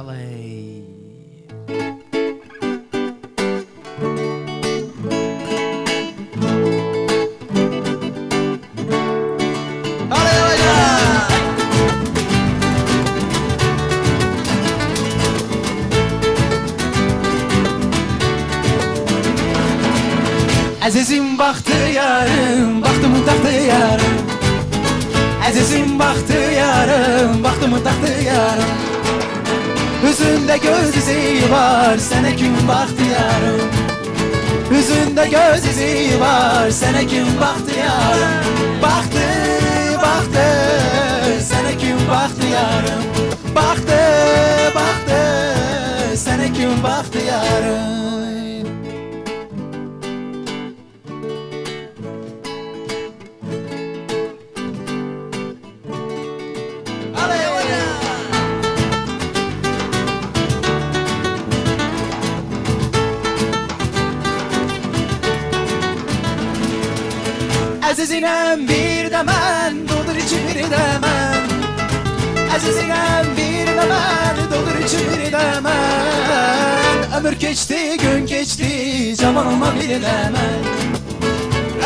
Alay. Azizim baktı yarım, baktımın taktı yarım? Azizim baktı yarım, baktımın taktı yarım Yüzünde göz izi var, sana kim baktı yarım Yüzünde göz izi var, sana kim baktı yarım Baktı, Azizinem bir demen doldur içi bir demen Azizinem bir demen doldur içi bir demen Ömür geçti gün geçti zaman olma bir demen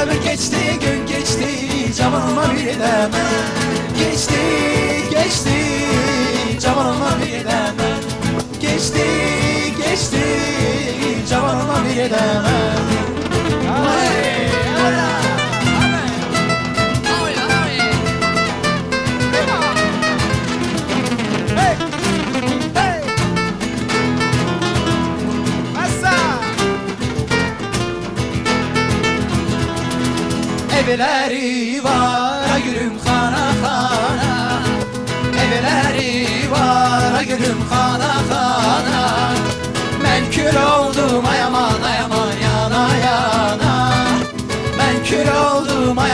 Ömür geçti gün geçti zaman olma bir demen Geçti geçti zaman olma bir demen Geçti geçti zaman olma bir demen Evleri var gülüm xana xana Evleri var gülüm xana xana Mən kül oldum ay aman ay aman yana yana. Mən kül oldum ay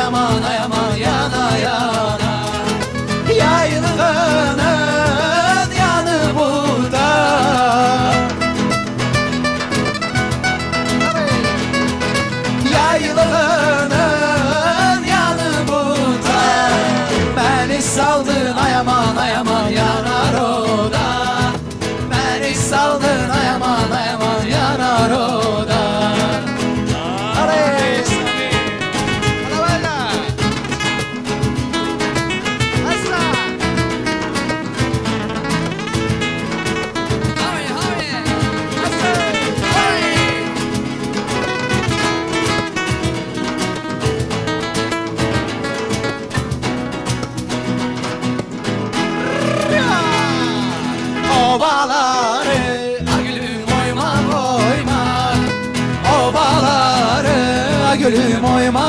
Agülüm oyma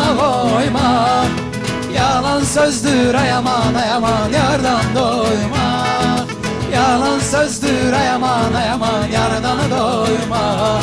oyma. Yalan sözdür ay aman ay aman yardan doyma. Yalan sözdür ay aman ay aman yardan doyma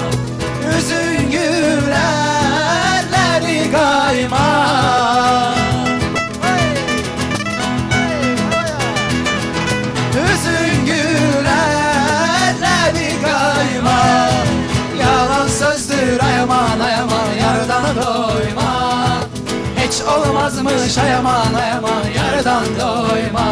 Olmazmış ay aman ay aman yardan doyma